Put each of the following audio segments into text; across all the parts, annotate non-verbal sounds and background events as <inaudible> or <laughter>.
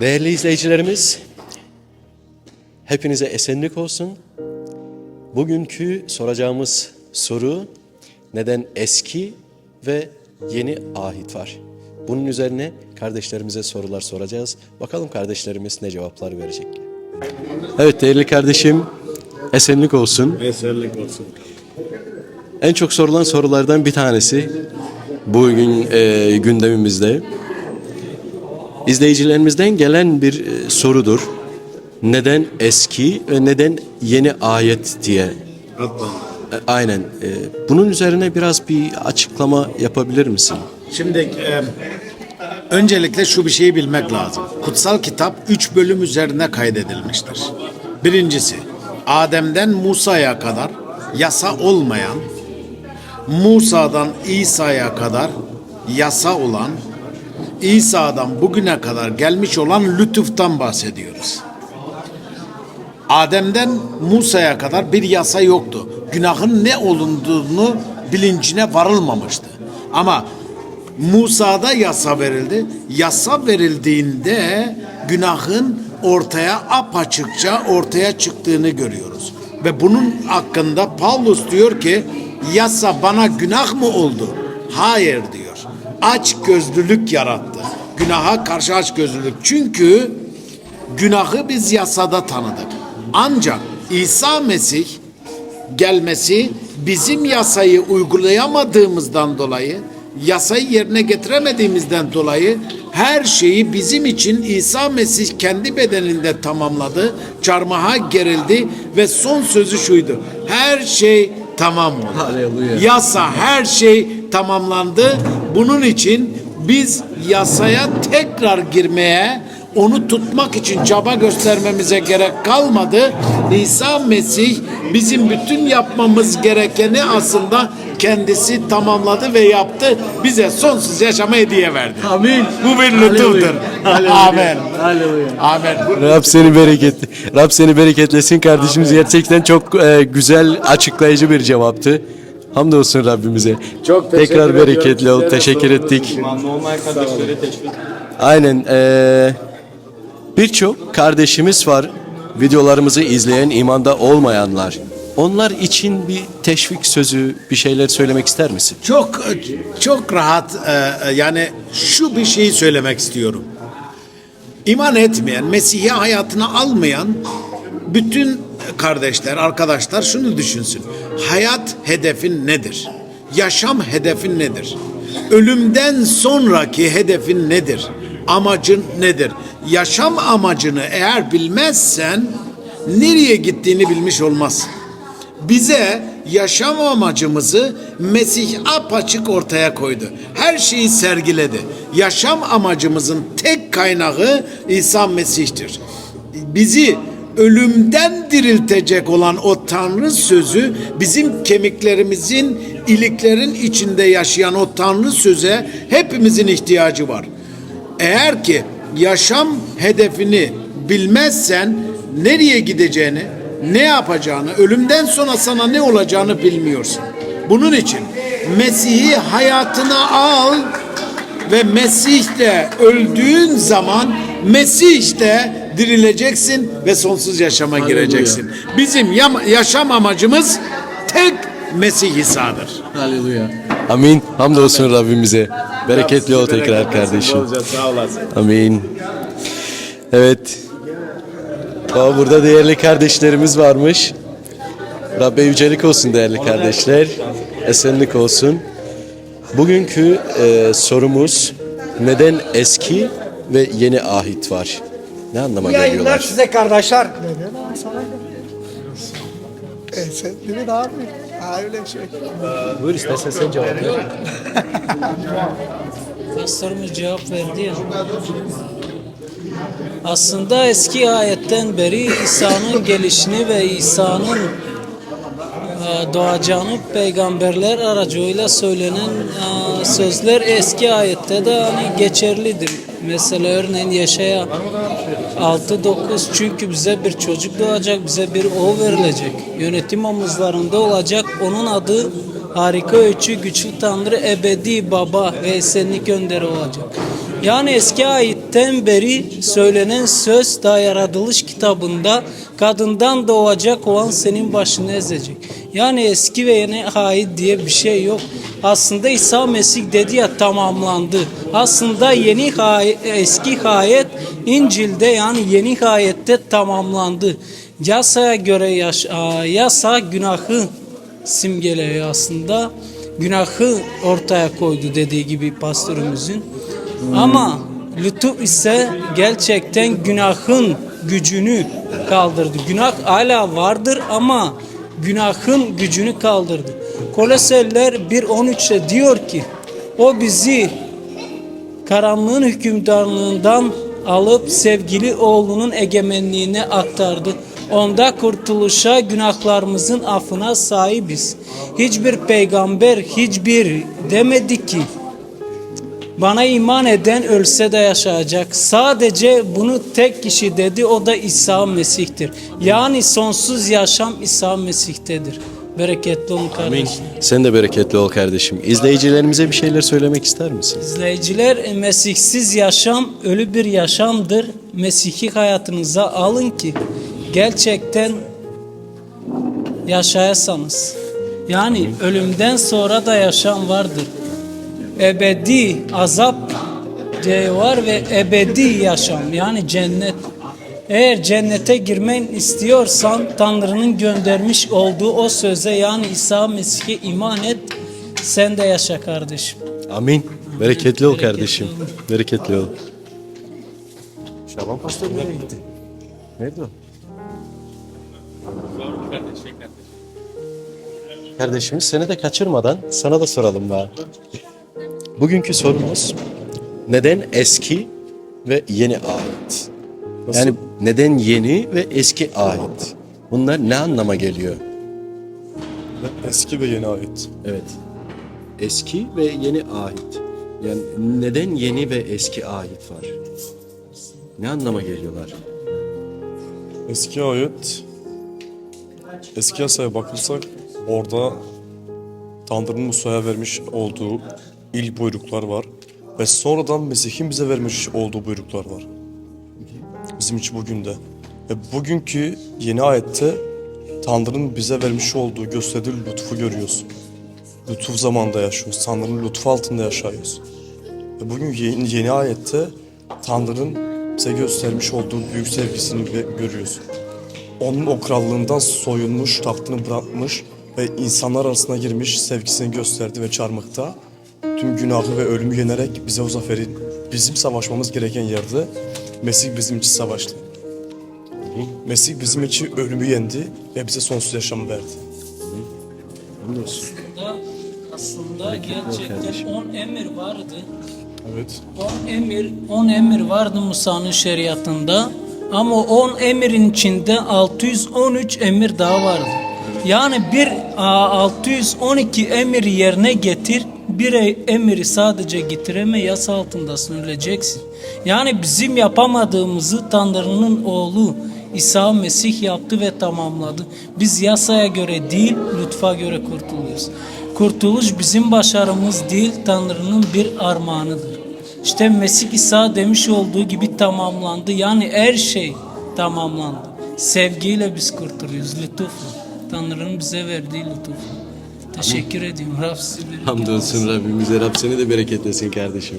Değerli izleyicilerimiz, hepinize esenlik olsun. Bugünkü soracağımız soru neden eski ve yeni ahit var? Bunun üzerine kardeşlerimize sorular soracağız. Bakalım kardeşlerimiz ne cevaplar verecek. Evet değerli kardeşim, esenlik olsun. Eserlik olsun. En çok sorulan sorulardan bir tanesi bugün e, gündemimizde. İzleyicilerimizden gelen bir e, sorudur. Neden eski ve neden yeni ayet diye. E, aynen. E, bunun üzerine biraz bir açıklama yapabilir misin? Şimdi e, öncelikle şu bir şeyi bilmek lazım. Kutsal kitap üç bölüm üzerine kaydedilmiştir. Birincisi Adem'den Musa'ya kadar yasa olmayan, Musa'dan İsa'ya kadar yasa olan, İsa'dan bugüne kadar gelmiş olan lütuftan bahsediyoruz. Adem'den Musa'ya kadar bir yasa yoktu. Günahın ne olunduğunu bilincine varılmamıştı. Ama Musa'da yasa verildi. Yasa verildiğinde günahın ortaya apaçıkça ortaya çıktığını görüyoruz. Ve bunun hakkında Paulus diyor ki yasa bana günah mı oldu? Hayır diyor. Aç gözlülük yarattı. Günaha karşı aç gözlülük. Çünkü günahı biz yasada tanıdık. Ancak İsa Mesih gelmesi bizim yasayı uygulayamadığımızdan dolayı, yasayı yerine getiremediğimizden dolayı her şeyi bizim için İsa Mesih kendi bedeninde tamamladı, çarmıha gerildi ve son sözü şuydu. Her şey tamam oldu. Haleluya. Yasa her şey tamamlandı. Bunun için biz yasaya tekrar girmeye, onu tutmak için çaba göstermemize gerek kalmadı. İsa Mesih bizim bütün yapmamız gerekeni aslında kendisi tamamladı ve yaptı. Bize sonsuz yaşama hediye verdi. Amin. Bu bir lütuftur. <laughs> Amen. Amen. Rab seni bereket, Rab seni bereketlesin kardeşimiz. Gerçekten çok e, güzel, açıklayıcı bir cevaptı. Hamdolsun Rabbimize. Çok teşekkür Tekrar bereketli ol. Teşekkür ettik. Olmayan kardeşlere teşvik. Aynen. eee, Birçok kardeşimiz var videolarımızı izleyen imanda olmayanlar. Onlar için bir teşvik sözü bir şeyler söylemek ister misin? Çok çok rahat e, yani şu bir şeyi söylemek istiyorum. İman etmeyen, Mesih'i hayatına almayan bütün kardeşler, arkadaşlar şunu düşünsün. Hayat hedefin nedir? Yaşam hedefin nedir? Ölümden sonraki hedefin nedir? Amacın nedir? Yaşam amacını eğer bilmezsen nereye gittiğini bilmiş olmazsın bize yaşam amacımızı Mesih apaçık ortaya koydu. Her şeyi sergiledi. Yaşam amacımızın tek kaynağı İsa Mesih'tir. Bizi ölümden diriltecek olan o Tanrı sözü bizim kemiklerimizin iliklerin içinde yaşayan o Tanrı söze hepimizin ihtiyacı var. Eğer ki yaşam hedefini bilmezsen nereye gideceğini, ne yapacağını, ölümden sonra sana ne olacağını bilmiyorsun. Bunun için Mesih'i hayatına al ve Mesih'le öldüğün zaman Mesih'le dirileceksin ve sonsuz yaşama gireceksin. Bizim yaşam amacımız tek Mesih İsa'dır. Haleluya. Amin. Hamdolsun Rabbimize. Bereketli ol tekrar kardeşim. Sağ olasın. Amin. Evet. Aa, burada değerli kardeşlerimiz varmış. Rabbe yücelik olsun değerli kardeşler. Esenlik olsun. Bugünkü e, sorumuz neden eski ve yeni ahit var? Ne anlama Yayınlar geliyorlar? size kardeşler. Neden sana E sen dedin abi. Ha öyle şey. Buyur istersen sen cevap ver. Pastorumuz cevap verdi ya. Aslında eski ayetten beri İsa'nın gelişini ve İsa'nın doğacağını peygamberler aracılığıyla söylenen e, sözler eski ayette de hani geçerlidir. Mesela örneğin Yaşaya 6-9 çünkü bize bir çocuk doğacak, bize bir oğul verilecek. Yönetim omuzlarında olacak. Onun adı harika ölçü, güçlü Tanrı, ebedi baba ve esenlik önderi olacak. Yani eski ayet ayetten beri söylenen söz daha yaratılış kitabında kadından doğacak olan senin başını ezecek. Yani eski ve yeni ayet diye bir şey yok. Aslında İsa Mesih dedi ya tamamlandı. Aslında yeni ayet, eski ayet İncil'de yani yeni ayette tamamlandı. Yasaya göre yaş, yasa günahı simgeliyor aslında. Günahı ortaya koydu dediği gibi pastörümüzün. Ama lütuf ise gerçekten günahın gücünü kaldırdı. Günah hala vardır ama günahın gücünü kaldırdı. Koloseliler 1.13'te diyor ki o bizi karanlığın hükümdarlığından alıp sevgili oğlunun egemenliğine aktardı. Onda kurtuluşa, günahlarımızın affına sahibiz. Hiçbir peygamber, hiçbir demedi ki bana iman eden ölse de yaşayacak. Sadece bunu tek kişi dedi o da İsa Mesih'tir. Yani sonsuz yaşam İsa Mesih'tedir. Bereketli olun kardeşim. Sen de bereketli ol kardeşim. İzleyicilerimize bir şeyler söylemek ister misin? İzleyiciler e, Mesihsiz yaşam ölü bir yaşamdır. Mesih'i hayatınıza alın ki gerçekten yaşayasanız. Yani ölümden sonra da yaşam vardır. Ebedi azap diye var ve ebedi yaşam yani cennet. Eğer cennete girmen istiyorsan Tanrı'nın göndermiş olduğu o söze yani İsa Mesih'e iman et sen de yaşa kardeşim. Amin. Bereketli ol kardeşim. Bereketli ol. Şaban Pastör nereye gitti? Nerede o? Kardeşimiz seni de kaçırmadan sana da soralım bari. Bugünkü sorumuz neden eski ve yeni ayet? Yani neden yeni ve eski ayet? Bunlar ne anlama geliyor? Eski ve yeni ait. Evet. Eski ve yeni ayet. Yani neden yeni ve eski ayet var? Ne anlama geliyorlar? Eski ayet, eski yasaya bakırsak orada Tanrı'nın Musa'ya vermiş olduğu ilk buyruklar var. Ve sonradan Mesih'in bize vermiş olduğu buyruklar var. Bizim için bugün de. Ve bugünkü yeni ayette Tanrı'nın bize vermiş olduğu, gösterdiği lütfu görüyoruz. Lütuf zamanda yaşıyoruz. Tanrı'nın lütfu altında yaşıyoruz. Ve bugün yeni, yeni ayette Tanrı'nın bize göstermiş olduğu büyük sevgisini gö- görüyoruz. Onun o krallığından soyulmuş, tahtını bırakmış ve insanlar arasına girmiş, sevgisini gösterdi ve çarmıkta tüm günahı ve ölümü yenerek bize o zaferi, bizim savaşmamız gereken yerde Mesih bizim için savaştı. Mesih bizim için ölümü yendi ve bize sonsuz yaşamı verdi. Aslında, aslında gerçekten 10 emir vardı. Evet. 10 emir, 10 emir vardı Musa'nın şeriatında. Ama o 10 emirin içinde 613 emir daha vardı. Yani bir a, 612 emir yerine getir, bir e- emiri sadece getireme yasa altındasın öleceksin. Yani bizim yapamadığımızı Tanrı'nın oğlu İsa Mesih yaptı ve tamamladı. Biz yasaya göre değil, lütfa göre kurtuluyoruz. Kurtuluş bizim başarımız değil, Tanrı'nın bir armağanıdır. İşte Mesih İsa demiş olduğu gibi tamamlandı. Yani her şey tamamlandı. Sevgiyle biz kurtuluyoruz, lütufla. Tanrı'nın bize verdiği lütufla. Teşekkür ediyorum. Rab sizi bereket Hamdolsun Rabbimize. Rab seni de bereketlesin kardeşim.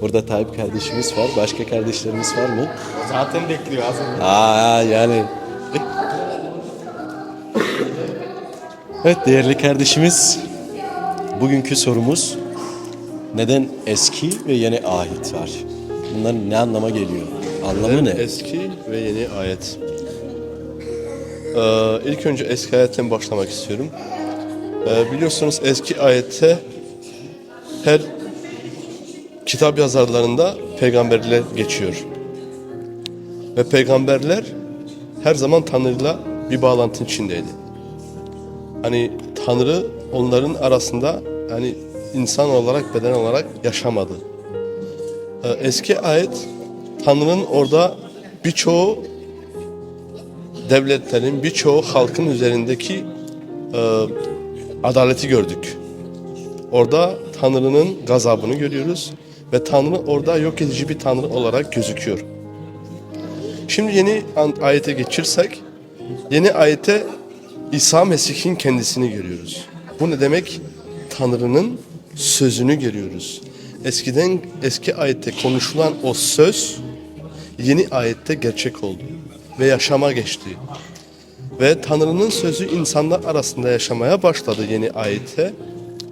Burada Tayyip kardeşimiz var. Başka kardeşlerimiz var mı? Zaten bekliyor önce. Aa yani. Evet değerli kardeşimiz. Bugünkü sorumuz neden eski ve yeni ahit var? Bunlar ne anlama geliyor? Anlamı ne? Eski ve yeni ayet. Ee, ilk önce eski ayetten başlamak istiyorum. Ee, biliyorsunuz eski ayette her kitap yazarlarında peygamberler geçiyor. Ve peygamberler her zaman Tanrı'yla bir bağlantının içindeydi. Hani Tanrı onların arasında hani insan olarak, beden olarak yaşamadı. Ee, eski ayet Tanrı'nın orada birçoğu devletlerin, birçoğu halkın üzerindeki e, adaleti gördük. Orada Tanrı'nın gazabını görüyoruz Ve Tanrı orada yok edici bir Tanrı olarak gözüküyor. Şimdi yeni ayete geçirsek, yeni ayete İsa Mesih'in kendisini görüyoruz. Bu ne demek? Tanrı'nın sözünü görüyoruz. Eskiden eski ayette konuşulan o söz yeni ayette gerçek oldu ve yaşama geçti. Ve Tanrı'nın sözü insanlar arasında yaşamaya başladı yeni ayette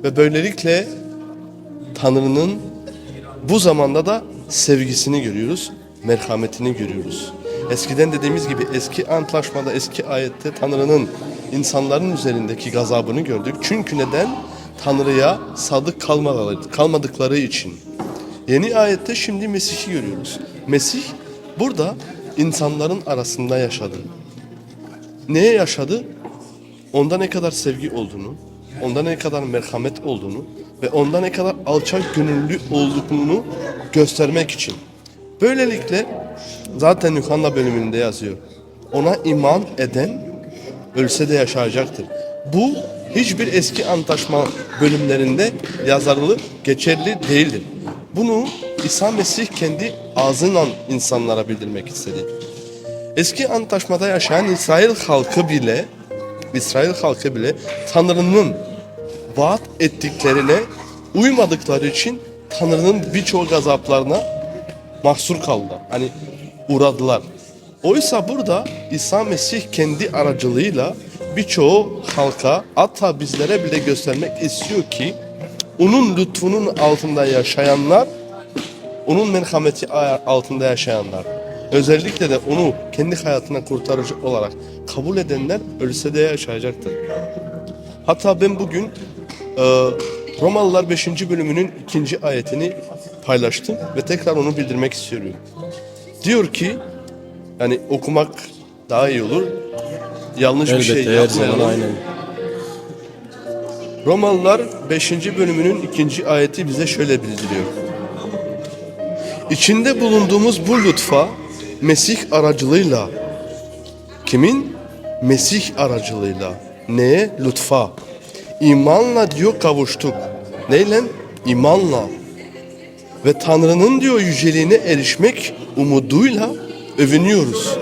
ve böylelikle Tanrı'nın bu zamanda da sevgisini görüyoruz, merhametini görüyoruz. Eskiden dediğimiz gibi eski antlaşmada, eski ayette Tanrı'nın insanların üzerindeki gazabını gördük. Çünkü neden? Tanrı'ya sadık kalmadıkları, için. Yeni ayette şimdi Mesih'i görüyoruz. Mesih burada insanların arasında yaşadı. Neye yaşadı? Onda ne kadar sevgi olduğunu, onda ne kadar merhamet olduğunu ve onda ne kadar alçak gönüllü olduğunu göstermek için. Böylelikle zaten Yuhanna bölümünde yazıyor. Ona iman eden ölse de yaşayacaktır. Bu hiçbir eski antlaşma bölümlerinde yazarlı geçerli değildir. Bunu İsa Mesih kendi ağzıyla insanlara bildirmek istedi. Eski antlaşmada yaşayan İsrail halkı bile İsrail halkı bile Tanrı'nın vaat ettiklerine uymadıkları için Tanrı'nın birçok gazaplarına mahsur kaldı. Hani uğradılar. Oysa burada İsa Mesih kendi aracılığıyla birçoğu halka hatta bizlere bile göstermek istiyor ki onun lütfunun altında yaşayanlar onun merhameti altında yaşayanlar, özellikle de onu kendi hayatına kurtarıcı olarak kabul edenler ölse de yaşayacaktır. Hatta ben bugün e, Romalılar 5. bölümünün ikinci ayetini paylaştım ve tekrar onu bildirmek istiyorum. Diyor ki, yani okumak daha iyi olur, yanlış bir şey Elbette her zaman yapmayalım. aynen. Romalılar 5. bölümünün ikinci ayeti bize şöyle bildiriyor. İçinde bulunduğumuz bu lütfa Mesih aracılığıyla kimin? Mesih aracılığıyla. Neye? Lütfa. İmanla diyor kavuştuk. Neyle? İmanla. Ve Tanrı'nın diyor yüceliğine erişmek umuduyla övünüyoruz.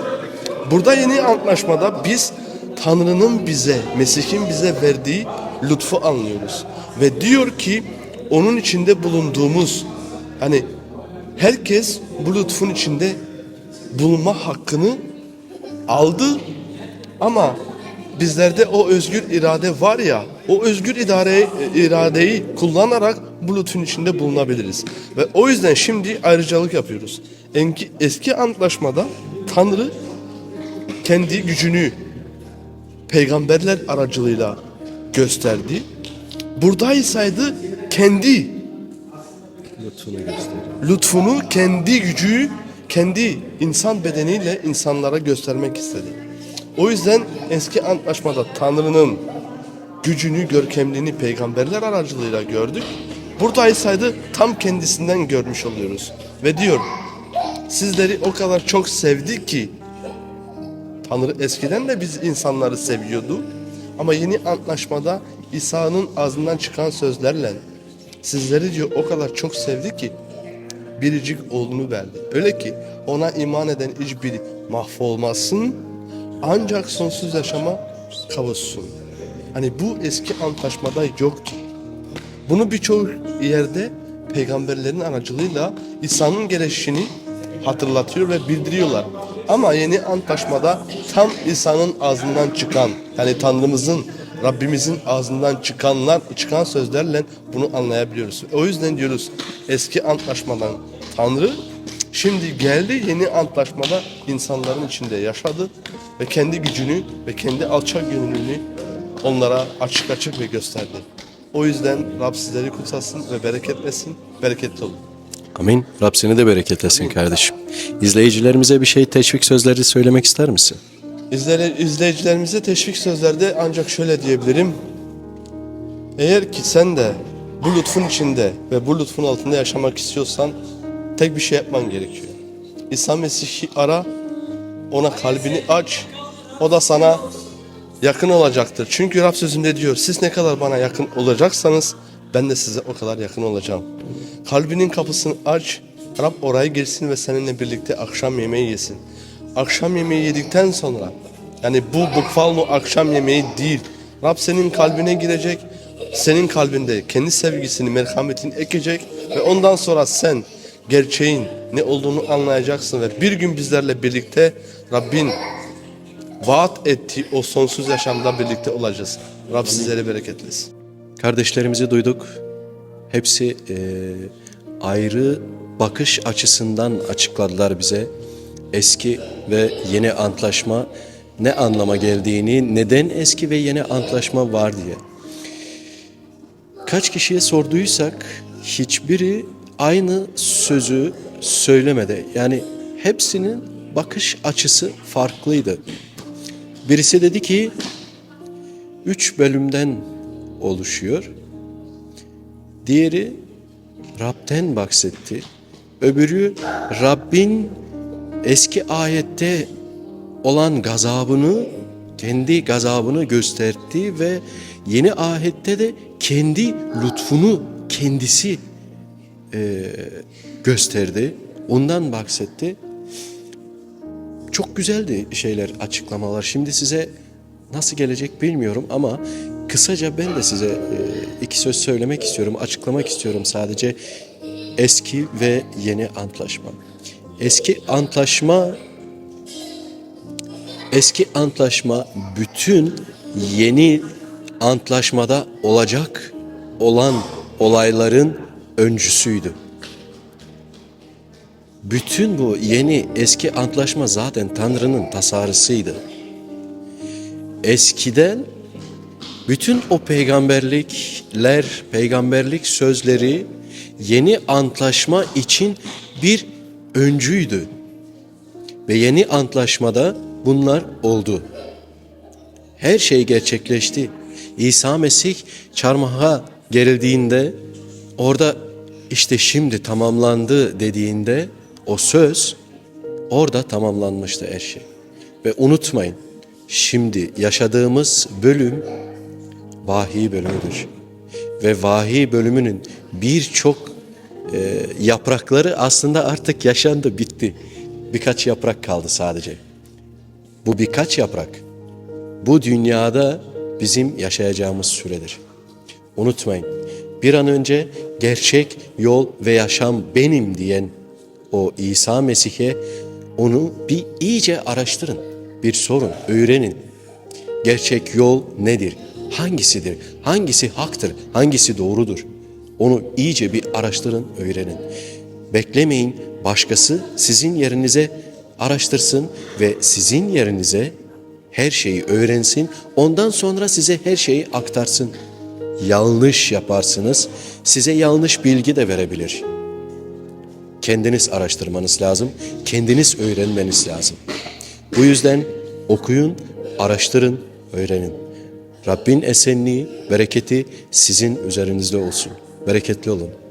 Burada yeni antlaşmada biz Tanrı'nın bize, Mesih'in bize verdiği lütfu anlıyoruz. Ve diyor ki onun içinde bulunduğumuz hani herkes bu lütfun içinde bulunma hakkını aldı ama bizlerde o özgür irade var ya o özgür idareyi, iradeyi kullanarak bu lütfun içinde bulunabiliriz. Ve o yüzden şimdi ayrıcalık yapıyoruz. Enki- Eski antlaşmada Tanrı kendi gücünü peygamberler aracılığıyla gösterdi. Buradaysaydı kendi lütfunu, kendi gücü, kendi insan bedeniyle insanlara göstermek istedi. O yüzden eski antlaşmada Tanrı'nın gücünü, görkemliğini peygamberler aracılığıyla gördük. Buradaysaydı tam kendisinden görmüş oluyoruz. Ve diyor, sizleri o kadar çok sevdi ki Tanrı eskiden de biz insanları seviyordu. Ama yeni antlaşmada İsa'nın ağzından çıkan sözlerle sizleri diyor o kadar çok sevdi ki biricik oğlunu verdi. Öyle ki ona iman eden hiçbiri mahvolmasın ancak sonsuz yaşama kavuşsun. Hani bu eski antlaşmada yoktu. Bunu birçok yerde peygamberlerin aracılığıyla İsa'nın gelişini hatırlatıyor ve bildiriyorlar. Ama yeni antlaşmada tam İsa'nın ağzından çıkan yani Tanrımızın Rabbimizin ağzından çıkanlar çıkan sözlerle bunu anlayabiliyoruz. O yüzden diyoruz eski antlaşmadan Tanrı şimdi geldi yeni antlaşmada insanların içinde yaşadı ve kendi gücünü ve kendi alçak gönüllülüğünü onlara açık açık ve gösterdi. O yüzden Rab sizleri kutsasın ve bereketlesin, bereketli olun. Amin. Rab seni de bereket etsin kardeşim. İzleyicilerimize bir şey teşvik sözleri söylemek ister misin? İzle, izleyicilerimize teşvik sözlerde ancak şöyle diyebilirim. Eğer ki sen de bu lütfun içinde ve bu lütfun altında yaşamak istiyorsan tek bir şey yapman gerekiyor. İsa Mesih'i ara, ona kalbini aç, o da sana yakın olacaktır. Çünkü Rab sözünde diyor, siz ne kadar bana yakın olacaksanız ben de size o kadar yakın olacağım. Kalbinin kapısını aç, Rab oraya girsin ve seninle birlikte akşam yemeği yesin. Akşam yemeği yedikten sonra, yani bu bukvalno akşam yemeği değil. Rab senin kalbine girecek, senin kalbinde kendi sevgisini, merhametini ekecek ve ondan sonra sen gerçeğin ne olduğunu anlayacaksın ve bir gün bizlerle birlikte Rabbin vaat ettiği o sonsuz yaşamda birlikte olacağız. Rab sizlere bereketlesin. Kardeşlerimizi duyduk. Hepsi eee, ayrı bakış açısından açıkladılar bize. Eski ve yeni antlaşma ne anlama geldiğini, neden eski ve yeni antlaşma var diye. Kaç kişiye sorduysak hiçbiri aynı sözü söylemedi. Yani hepsinin bakış açısı farklıydı. Birisi dedi ki üç bölümden oluşuyor. Diğeri Rab'den bahsetti. Öbürü Rabbin eski ayette olan gazabını, kendi gazabını gösterdi ve yeni ayette de kendi lütfunu kendisi e, gösterdi. Ondan bahsetti. Çok güzeldi şeyler, açıklamalar. Şimdi size nasıl gelecek bilmiyorum ama kısaca ben de size e, iki söz söylemek istiyorum, açıklamak istiyorum sadece eski ve yeni antlaşma. Eski antlaşma eski antlaşma bütün yeni antlaşmada olacak olan olayların öncüsüydü. Bütün bu yeni eski antlaşma zaten Tanrı'nın tasarısıydı. Eskiden bütün o peygamberlikler, peygamberlik sözleri yeni antlaşma için bir öncüydü. Ve yeni antlaşmada bunlar oldu. Her şey gerçekleşti. İsa Mesih çarmıha gerildiğinde orada işte şimdi tamamlandı dediğinde o söz orada tamamlanmıştı her şey. Ve unutmayın şimdi yaşadığımız bölüm vahiy bölümüdür. Ve vahiy bölümünün birçok e, yaprakları aslında artık yaşandı, bitti. Birkaç yaprak kaldı sadece. Bu birkaç yaprak bu dünyada bizim yaşayacağımız süredir. Unutmayın. Bir an önce gerçek yol ve yaşam benim diyen o İsa Mesih'e onu bir iyice araştırın. Bir sorun, öğrenin. Gerçek yol nedir? Hangisidir? Hangisi haktır? Hangisi doğrudur? Onu iyice bir araştırın, öğrenin. Beklemeyin başkası sizin yerinize araştırsın ve sizin yerinize her şeyi öğrensin. Ondan sonra size her şeyi aktarsın. Yanlış yaparsınız. Size yanlış bilgi de verebilir. Kendiniz araştırmanız lazım. Kendiniz öğrenmeniz lazım. Bu yüzden okuyun, araştırın, öğrenin. Rabbin esenliği, bereketi sizin üzerinizde olsun. Bereketli olun.